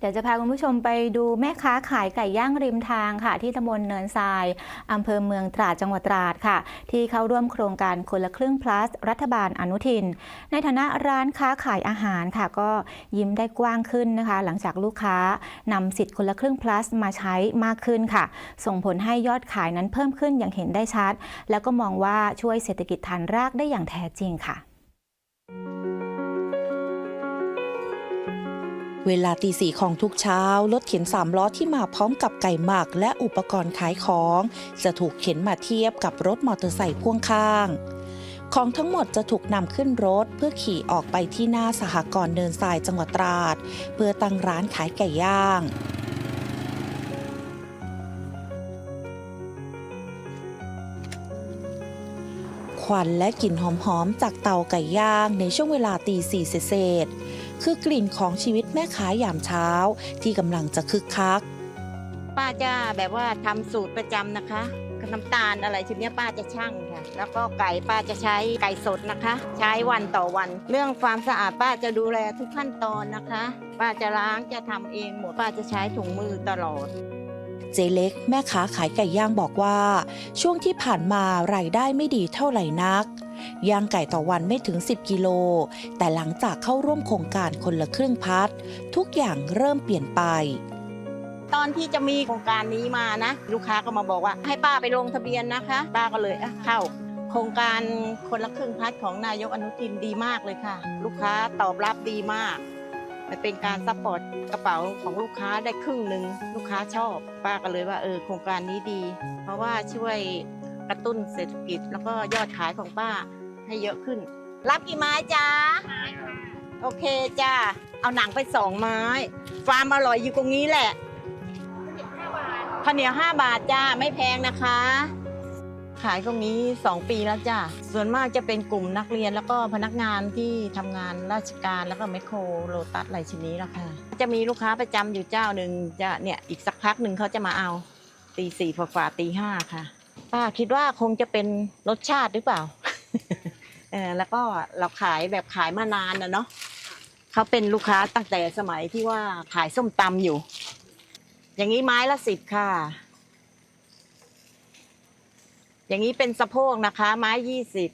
เดี๋ยวจะพาคุณผู้ชมไปดูแม่ค้าขายไก่ย่างริมทางค่ะ ที่ตำบลเนินทรายอำเภอเมืองตราดจังหวัดตราดค่ะ ที่เข้าร่วมโครงการคนละครึ่ง plus รัฐบาลอนุทิน ในฐานะร้านค้าขายอาหารค่ะ ก็ยิ้มได้กว้างขึ้นนะคะ หลังจากลูกค้านำสิทธิ์คนละครึ่ง plus มาใช้มากขึ้นค่ะ ส่งผลให้ยอดขายนั้นเพิ่มขึ้นอย่างเห็นได้ชัด แล้วก็มองว่าช่วยเศรษฐกิจฐานรากได้อย่างแท้จริงค่ะ เวลาตีสี่ของทุกเช้า รถเข็นสามล้อที่มาพร้อมกับไก่หมักและอุปกรณ์ขายของ จะถูกเข็นมาเทียบกับรถมอเตอร์ไซค์พ่วงข้าง ของทั้งหมดจะถูกนำขึ้นรถเพื่อขี่ออกไปที่หน้าสหกรณ์เนินทรายจังหวัดตราด เพื่อตั้งร้านขายไก่ย่างควันและกลิ่นหอมๆ จากเตาไก่ย่างในช่วงเวลาตีสี่เศษ คือกลิ่นของชีวิตแม่ค้ายามเช้า ที่กำลังจะคึกคัก ป้าจะแบบว่าทำสูตรประจำนะคะน้ำตาลอะไรชุดนี้ยป้าจะชั่งค่ะ แล้วก็ไก่ป้าจะใช้ไก่สดนะคะ ใช้วันต่อวัน เรื่องความสะอาดป้าจะดูแลทุกขั้นตอนนะคะ ป้าจะล้างจะทำเองหมดป้าจะใช้ถุงมือตลอด เจเล็กแม่ค้าขายไก่ย่างบอกว่า ช่วงที่ผ่านมารายได้ไม่ดีเท่าไหร่นัก ย่างไก่ต่อวันไม่ถึง 10 กิโล แต่หลังจากเข้าร่วมโครงการคนละครึ่งพัดทุกอย่างเริ่มเปลี่ยนไป ตอนที่จะมีโครงการนี้มานะ ลูกค้าก็มาบอกว่า ให้ป้าไปลงทะเบียนนะคะป้าก็เลยอะเข้าโครงการคนละครึ่งพัดของนายกอนุทินดีมากเลยค่ะ ลูกค้าตอบรับดีมาก มันเป็นการซัพพอร์ตกระเป๋าของลูกค้าได้ครึ่งหนึ่งลูกค้าชอบ ป้าก็เลยว่าเออโครงการนี้ดี เพราะว่าช่วย กระตุ้นเศรษฐกิจ แล้วก็ยอดขายของป้าให้เยอะขึ้น รับกี่ไม้จ๊ะโอเคจ้าเอาหนังไปสองไม้ความอร่อยอยู่ตรงนี้แหละข้าวเหนียวห้าบาทจ้าไม่แพงนะคะ ขายตรงนี้2ปีแล้วจ้ะส่วนมากจะเป็นกลุ่มนักเรียนแล้วก็พนักงานที่ทำงานราชการแล้วก็แมคโครโลตัสอะไรชนิดละค่ะ จะมีลูกค้าประจำอยู่เจ้าหนึ่งจะเนี่ยอีกสักพักหนึ่งเขาจะมาเอาตีสี่ฝ่าๆตีห้าค่ะ ป้าคิดว่าคงจะเป็นรสชาติหรือเปล่า เออแล้วก็เราขายแบบขายมานานนะเนาะเขาเป็นลูกค้าตั้งแต่สมัยที่ว่าขายส้มตำอยู่ อย่างนี้ไม้ละสิบค่ะ อย่างนี้เป็นสะโพกนะคะ ไม้ยี่สิบ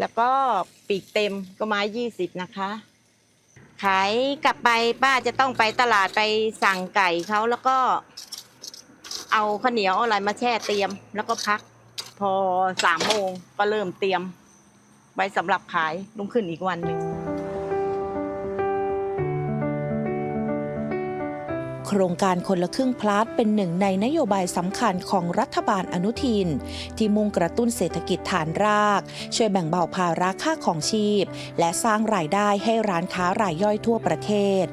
แล้วก็ปีกเต็มก็ไม้ยี่สิบนะคะ ขายกลับไปป้าจะต้องไปตลาดไปสั่งไก่เขาแล้วก็ เอาข้าวเหนียวอะไรมาแช่เตรียม แล้วก็พัก พอสามโมงก็เริ่มเตรียม ไว้สำหรับขายลุ่งขึ้นอีกวันหนึ่งโครงการคนละครึ่งพลัสเป็นหนึ่งในนโยบายสำคัญของรัฐบาลอนุทิน ที่มุ่งกระตุ้นเศรษฐกิจฐานราก ช่วยแบ่งเบาภาระค่าของชีพ และสร้างรายได้ให้ร้านค้ารายย่อยทั่วประเทศ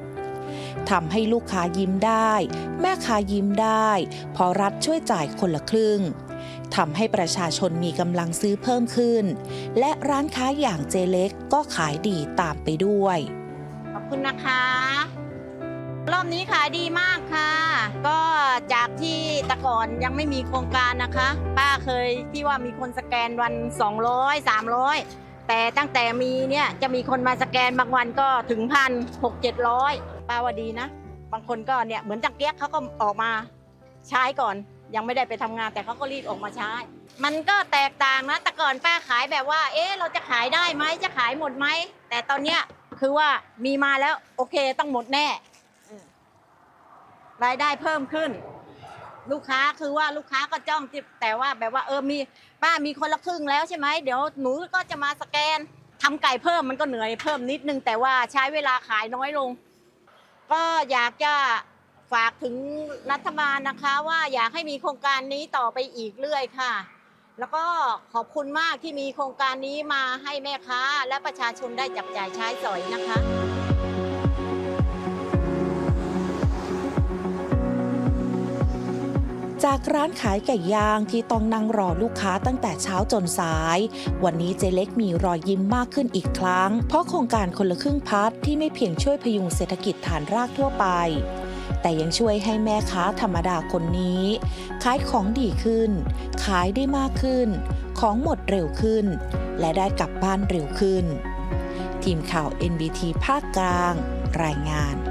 ทำให้ลูกค้ายิ้มได้ แม่ค้ายิ้มได้เพอรัฐช่วยจ่ายคนละครึ่งทำให้ประชาชนมีกำลังซื้อเพิ่มขึ้น และร้านค้าอย่างเจเล็กก็ขายดีตามไปด้วย ขอบคุณนะคะ รอบนี้ขายดีมากค่ะ ก็จากที่แต่ก่อนยังไม่มีโครงการนะคะ ป้าเคยที่ว่ามีคนสแกนวัน 200 300 แต่ตั้งแต่มีเนี่ยจะมีคนมาสแกนบางวันก็ถึงพันหกเจ็ดร้อย ป้าว่าดีนะ บางคนก็เนี่ยเหมือนจังเกียกเขาก็ออกมาใช้ก่อน ยังไม่ได้ไปทำงานแต่เขาก็รีบออกมาใช้ มันก็แตกต่างนะแต่ก่อนป้าขายแบบว่า เอ๊ะเราจะขายได้ไหมจะขายหมดไหมแต่ตอนเนี้ยคือว่ามีมาแล้วโอเคต้องหมดแน่รายได้เพิ่มขึ้น ลูกค้าคือว่าลูกค้าก็จ้องแต่ว่าแบบว่าเออมีป้ามีคนละครึ่งแล้วใช่ไหมเดี๋ยวหนูก็จะมาสแกนทำไก่เพิ่มมันก็เหนื่อยเพิ่มนิดนึงแต่ว่าใช้เวลาขายน้อยลง ก็อยากจะฝากถึงรัฐบาลนะคะว่าอยากให้มีโครงการนี้ต่อไปอีกเรื่อยค่ะ แล้วก็ขอบคุณมากที่มีโครงการนี้มาให้แม่ค้าและประชาชนได้จับจ่ายใช้สอยนะคะ จากร้านขายไก่ย่างที่ต้องนั่งรอลูกค้าตั้งแต่เช้าจนสาย วันนี้เจเล็กมีรอยยิ้มมากขึ้นอีกครั้ง เพราะโครงการคนละครึ่งพัดที่ไม่เพียงช่วยพยุงเศรษฐกิจฐานรากทั่วไป แต่ยังช่วยให้แม่ค้าธรรมดาคนนี้ ขายของดีขึ้น ขายได้มากขึ้น ของหมดเร็วขึ้น และได้กลับบ้านเร็วขึ้น ทีมข่าว NBT ภาคกลาง รายงาน